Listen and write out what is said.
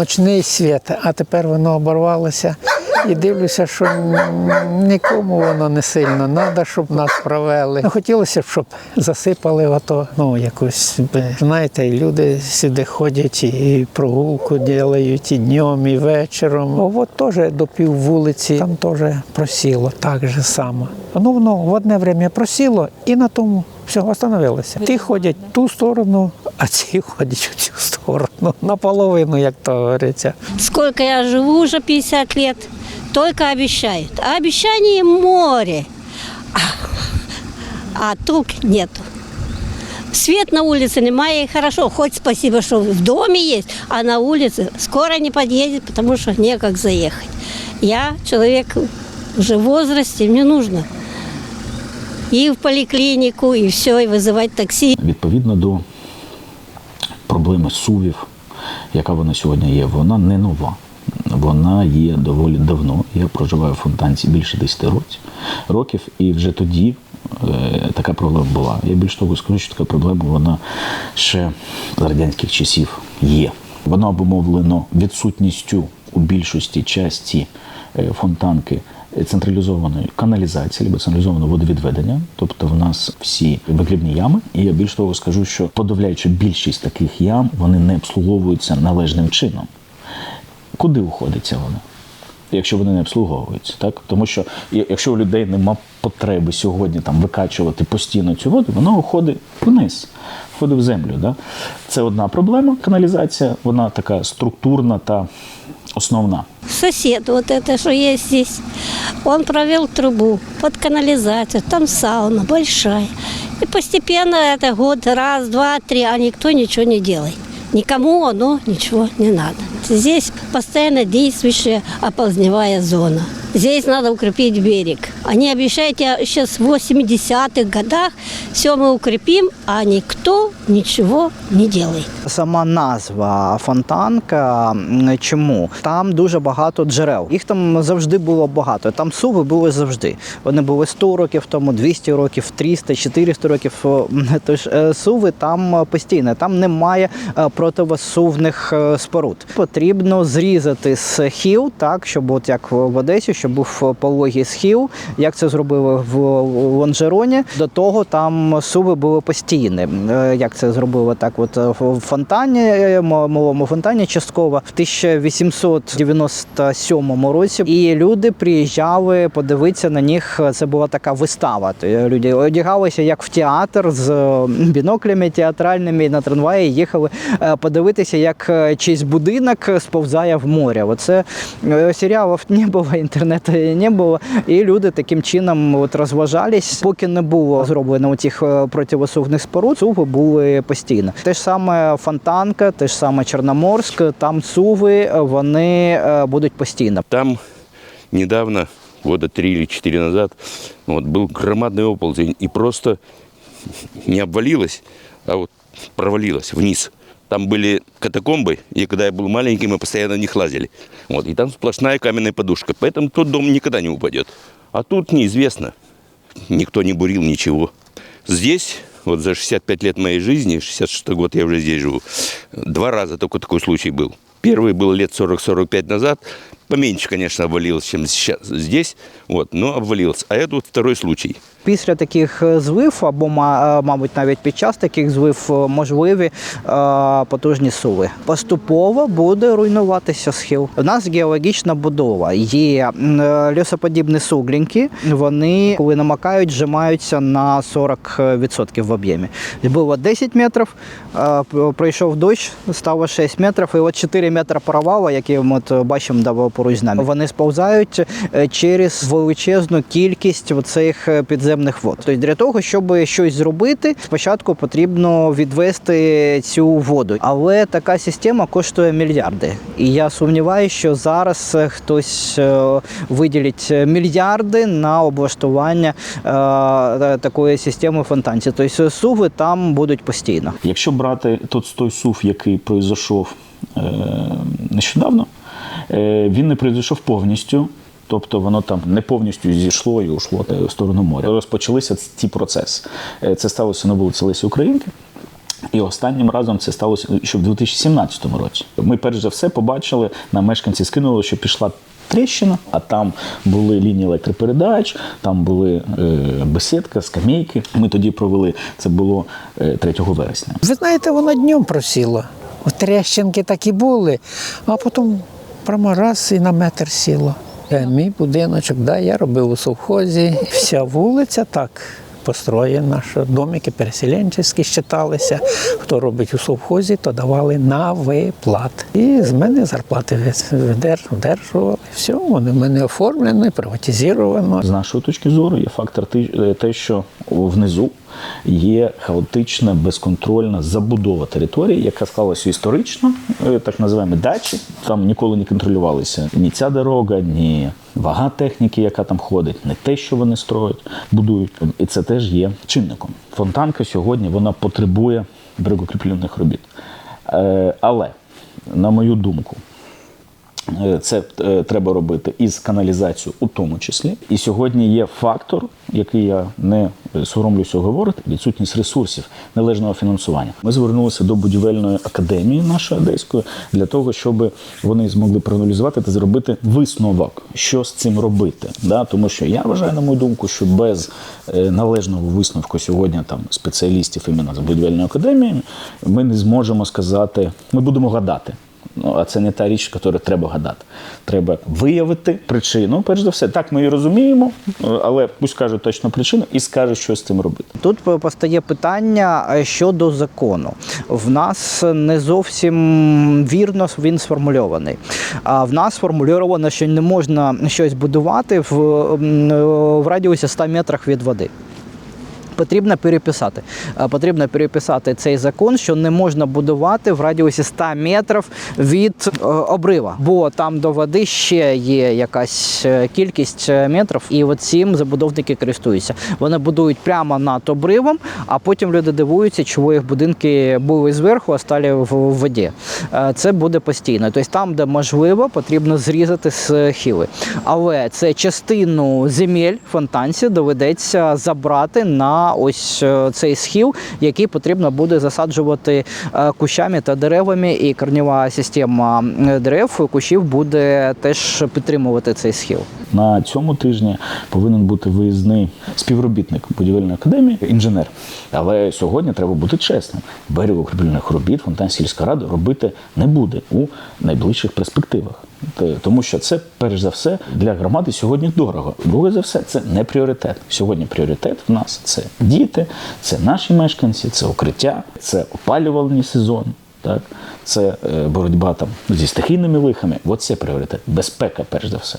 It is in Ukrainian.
ночний світ, а тепер воно оборвалося. І дивлюся, що нікому воно не сильно треба, щоб нас провели. Ну, Хотілося б, щоб засипали ото, ну, якусь, б, знаєте, люди сюди ходять і прогулку роблять і днем, і вечором. О, От теж до пів вулиці, там теж просіло так же само. Ну, воно в одне время просіло і на тому все остановилося. Ті ходять в ту сторону, а ці ходять в цю сторону. Наполовину, як то говориться. Сколько я живу уже 50 лет, только обещают. А обещаний море. А, толк нету. Свет на улице немає, и хорошо. Хоть спасибо, что в доме есть, а на улице скоро не подъедет, потому что некак заехать. Я человек уже в возрасте, мне нужно и в поликлинику, и все, и вызывать такси. Відповідно до проблеми сувів, яка вона сьогодні є, вона не нова. Вона є доволі давно. Я проживаю в Фонтанці більше 10 років, і вже тоді е, така проблема була. Я більш того скажу, що така проблема вона ще з радянських часів є. Воно обумовлено відсутністю у більшості часті е, фонтанки централізованої каналізації або централізованого водовідведення. Тобто в нас всі вигрібні ями. І я більш того скажу, що подавляюча більшість таких ям вони не обслуговуються належним чином. Куди уходить ця вода? Якщо вони не обслуговуються, так тому що якщо у людей нема потреби сьогодні там викачувати постійно цю воду, вона уходить вниз, входить в землю. Да? Це одна проблема. Каналізація, вона така структурна та основна. Сосед, вот это, что есть здесь, он провел трубу под канализацию, там сауна большая. И постепенно это год, раз, два, три, а никто ничего не делает. Никому оно ничего не надо. Здесь постоянно действующая оползневая зона. Здесь надо укрепить берег. Они обещают, сейчас в 80-х годах все мы укрепим, а никто ничего не делает. Сама назва фонтанка. Чому? Там дуже багато джерел. Їх там завжди було багато. Там суви були завжди. Вони були 100 років тому, 200 років, 300, 400 років. Тож е, суви там е, постійно. Там немає е, противосувних споруд. Потрібно зрізати схил, так, щоб от як в Одесі, щоб був пологий схил, як це зробили в Лонжероні. До того там суви були постійні. Е, Як це зробили так, от е, в фонтані, е, малому фонтані частково в 1897 році. І люди приїжджали подивитися на них. Це була така вистава. Люди одягалися як в театр з е, біноклями театральними на трамваї їхали е, подивитися, як е, чийсь будинок сповзає в море. Оце е, серіалів не було, інтернету не було. І люди таким чином от розважались, поки не було зроблено цих противосувних споруд, суви були постійно. Те ж саме Фонтанка, те ж саме Чорноморськ, там суви е, вони е, будуть постійно. Там недавно, года три или четыре назад, вот, был громадный оползень, и просто не обвалилось, а вот провалилось вниз. Там были катакомбы, и когда я был маленький, мы постоянно в них лазили. Вот, и там сплошная каменная подушка, поэтому тот дом никогда не упадет. А тут неизвестно, никто не бурил ничего. Здесь, вот за 65 лет моей жизни, 66 год я уже здесь живу, два раза только такой случай был. Первый был лет 40-45 назад, поменьше, конечно, обвалилось, чем сейчас здесь, вот, но обвалилось. А это вот второй случай. Після таких е, звив, або е, мабуть навіть під час таких звив е, можливі потужні суви. Поступово буде руйнуватися схил. У нас геологічна будова. Є м, лісоподібні суглінки. Вони, коли намакають, зжимаються на 40% в об'ємі. Було 10 метрів, пройшов дощ, стало 6 метрів, і от 4 метри провалу, які ми от бачимо поруч з нами. Вони сповзають через величезну кількість цих підземних вод. Тобто для того, щоб щось зробити, спочатку потрібно відвести цю воду. Але така система коштує мільярди. І я сумніваюся, що зараз е, хтось е, виділить мільярди на облаштування е, такої системи фонтанці. Тобто суви там будуть постійно. Якщо брати тот той сув, який пройшов нещодавно, він не пройшов повністю. Тобто воно там не повністю зійшло і ушло в сторону моря. Розпочалися ці процеси. Е, Це сталося на вулиці Лесі Українки. І останнім разом це сталося ще в 2017 році. Ми перш за все побачили, на мешканці скинули, що пішла тріщина, а там були лінії електропередач, там були е, бесідка, скамейки. Ми тоді провели це було е, 3 вересня. Ви знаєте, воно днем тріщинки так і були, а потім прямо раз і на метр сіло. Е, Мій будиночок, да, я робив у совхозі. Вся вулиця так построєна, що домики переселенчі считалися. Хто робить у совхозі, то давали на виплат. І з мене зарплати видер- видержували. Все, вони в мене оформлені, приватизовано. З нашої точки зору є фактор е, те, що внизу є хаотична, безконтрольна забудова території, яка склалася історично, е, так називаємо дачі. Там ніколи не контролювалися ні ця дорога, ні вага техніки, яка там ходить, не те, що вони строять, будують. І це теж є чинником. Фонтанка сьогодні вона потребує берегокріплювальних робіт. Е, Але, на мою думку, Це е, треба робити із каналізацією у тому числі. І сьогодні є фактор, який я не соромлюся говорити, відсутність ресурсів належного фінансування. Ми звернулися до будівельної академії нашої одеської для того, щоб вони змогли проаналізувати та зробити висновок, що з цим робити. Да? Тому що я вважаю, на мою думку, що без е, належного висновку сьогодні там спеціалістів іменно з будівельної академії ми не зможемо сказати, ми будемо гадати. Ну, а це не та річ, яку треба гадати. Треба виявити причину. Перш за все, так ми її розуміємо, але пусть кажуть точно причину і скажуть, що з цим робити. Тут постає питання щодо закону. В нас не зовсім вірно він сформульований. А в нас сформульовано, що не можна щось будувати в, в радіусі 100 метрах від води. Потрібно переписати. Е, Потрібно переписати цей закон, що не можна будувати в радіусі 100 метрів від е, обрива, бо там до води ще є якась е, кількість метрів, і цим забудовники користуються. Вони будують прямо над обривом, а потім люди дивуються, чого їх будинки були зверху, а стали в воді. Це буде постійно. Тобто там, де можливо, потрібно зрізати схили. Але це частину земель фонтанці доведеться забрати на ось е, цей схил, який потрібно буде засаджувати е, кущами та деревами, і корнева система е, дерев кущів буде теж підтримувати цей схил. На цьому тижні повинен бути виїзний співробітник будівельної академії, інженер. Але сьогодні треба бути чесним. Берегоукріплювальних робіт фонтан сільська рада робити не буде у найближчих перспективах. Тому що це, перш за все, для громади сьогодні дорого. Друге за все, це не пріоритет. Сьогодні пріоритет в нас це діти, це наші мешканці, це укриття, це опалювальний сезон. Так, це е, боротьба там зі стихійними лихами. От це пріоритет. Безпека, перш за все.